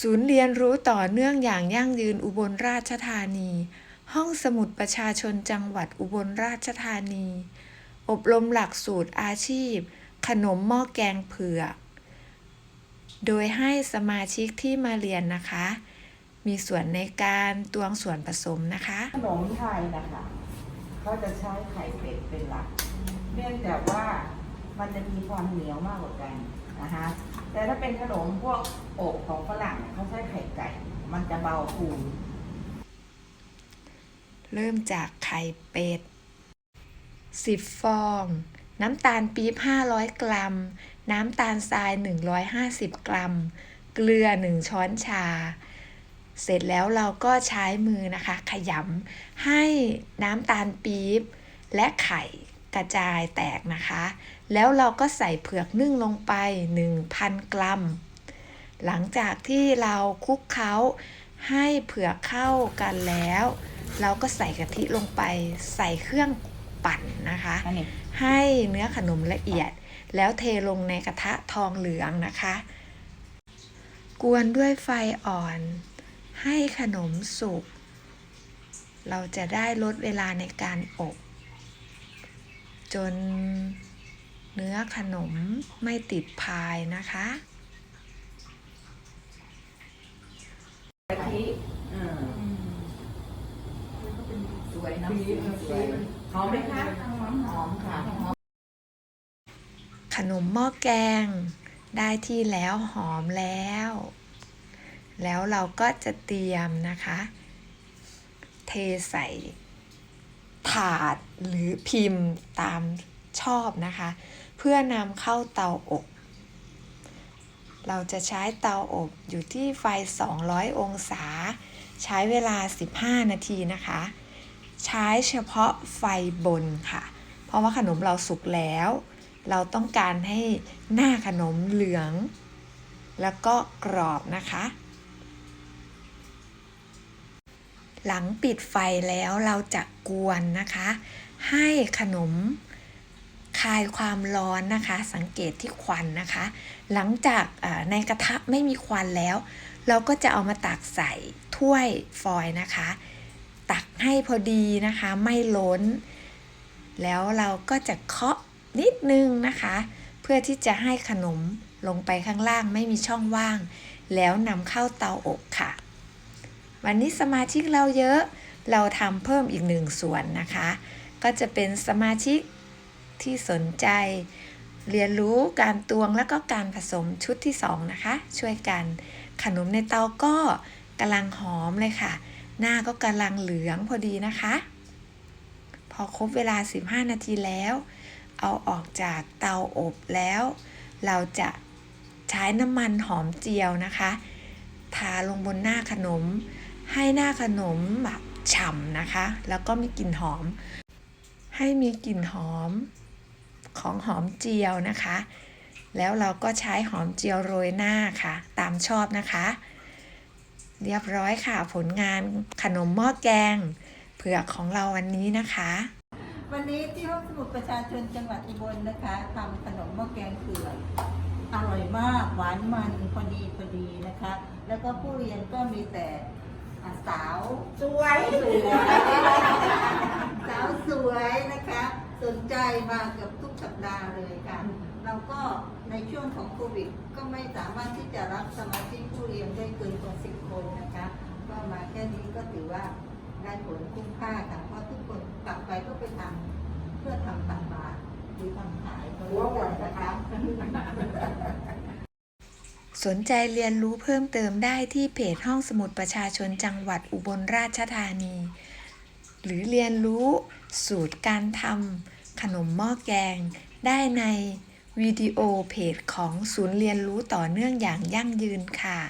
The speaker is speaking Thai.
ศูนย์เรียนรู้ต่อเนื่องอย่างยั่งยืนอุบลราชธานี ห้องสมุดประชาชนจังหวัดอุบลราชธานี อบรมหลักสูตรอาชีพ ขนมหม้อแกงเผือก โดยให้สมาชิกที่มาเรียนนะคะ มีส่วนในการตวงส่วนผสมนะคะ ขนมไทยนะคะ เขาจะใช้ไข่เป็ดเป็นหลัก เนื่องจากว่า มันจะมีความเหนียวมากกว่ากันนะคะ แต่ถ้าเป็นขนมพวกอบของฝรั่งเขาใช้ไข่ไก่ มันจะเบาฟูนเริ่มจากไข่เป็ด 10 ฟอง น้ำตาลปี๊บ 500 กรัม น้ำตาลทราย 150 กรัม เกลือ 1 ช้อนชา เสร็จแล้วเราก็ใช้มือนะคะ ขยำให้น้ำตาลปี๊บ และไข่ กระจายแตกนะคะ แล้วเราก็ใส่เผือกนึ่งลงไป 1,000 กรัม หลังจากที่เราคลุกเคล้าให้เผือกเข้ากันแล้ว เราก็ใส่กะทิลงไป ใส่เครื่องปั่นนะคะอันนี้ให้เนื้อขนมละเอียด แล้วเทลงในกระทะทองเหลืองนะคะ กวนด้วยไฟอ่อน ให้ขนมสุก เราจะได้ลดเวลาในการอบ จนเนื้อขนมไม่ติดพายนะคะกะทิอืมสวยน้ำสีสวยหอมไหมคะหอมค่ะหอมขนมหม้อแกงได้ที่แล้วหอมแล้ว แล้วเราก็จะเตรียมนะคะ เทใส่ ถาดหรือพิมพ์ตามชอบนะคะ เพื่อนำเข้าเตาอบ เราจะใช้เตาอบอยู่ที่ไฟ 200 องศา ใช้เวลา 15 นาทีนะคะ ใช้เฉพาะไฟบนค่ะ เพราะว่าขนมเราสุกแล้ว เราต้องการให้หน้าขนมเหลือง แล้วก็กรอบนะคะ หลังปิดไฟแล้วเราจะกวนนะคะ ให้ขนมคลายความร้อนนะคะ สังเกตที่ควันนะคะ หลังจากในกระทะไม่มีควันแล้ว เราก็จะเอามาตักใส่ถ้วยฟอยนะคะ ตักให้พอดีนะคะ ไม่ล้น แล้วเราก็จะเคาะนิดนึงนะคะ เพื่อที่จะให้ขนมลงไปข้างล่างไม่มีช่องว่าง แล้วนำเข้าเตาอบค่ะ วันนี้สมาชิกเราเยอะ เราทำเพิ่มอีกหนึ่งส่วนนะคะ ก็จะเป็นสมาชิกที่สนใจ เรียนรู้การตวงแล้วก็การผสมชุดที่สองนะคะ ช่วยกันขนมในเตาก็กำลังหอมเลยค่ะ หน้าก็กำลังเหลืองพอดีนะคะ พอครบเวลา 15 นาทีแล้ว เอาออกจากเตาอบแล้ว เราจะใช้น้ำมันหอมเจียวนะคะ ทาลงบนหน้าขนม ให้หน้าขนมแบบฉ่ำนะคะ แล้วก็มีกลิ่นหอม ให้มีกลิ่นหอมของหอมเจียวนะคะ แล้วเราก็ใช้หอมเจียวโรยหน้าค่ะ ตามชอบนะคะ เรียบร้อยค่ะผลงานขนมหม้อแกง เผือกของเราวันนี้นะคะ วันนี้ที่ห้องสมุดประชาชนจังหวัดอุบลนะคะทำขนมหม้อแกงเผือกอร่อยมากหวานมันพอดีพอดีนะคะ แล้วก็ผู้เรียนก็มีแต่ สาวสวยสวยสาวสวยนะคะ สนใจมาเกือบทุกสัปดาห์เลยค่ะ เราก็ในช่วงของโควิด ก็ไม่สามารถที่จะรับสมาชิกผู้เรียนได้เกินกว่าสิบคนนะคะ ก็มาแค่นี้ก็ถือว่าได้ผลคุ้มค่าค่ะเพราะทุกคนกลับไปก็ไปทำเพื่อทำตักบาตรหรือทำขายก็หัวหมดนะคะ สนใจเรียนรู้เพิ่มเติมได้ที่เพจห้องสมุดประชาชนจังหวัดอุบลราชธานี หรือเรียนรู้สูตรการทำขนมหม้อแกง ได้ในวิดีโอเพจของศูนย์เรียนรู้ต่อเนื่องอย่างยั่งยืนค่ะ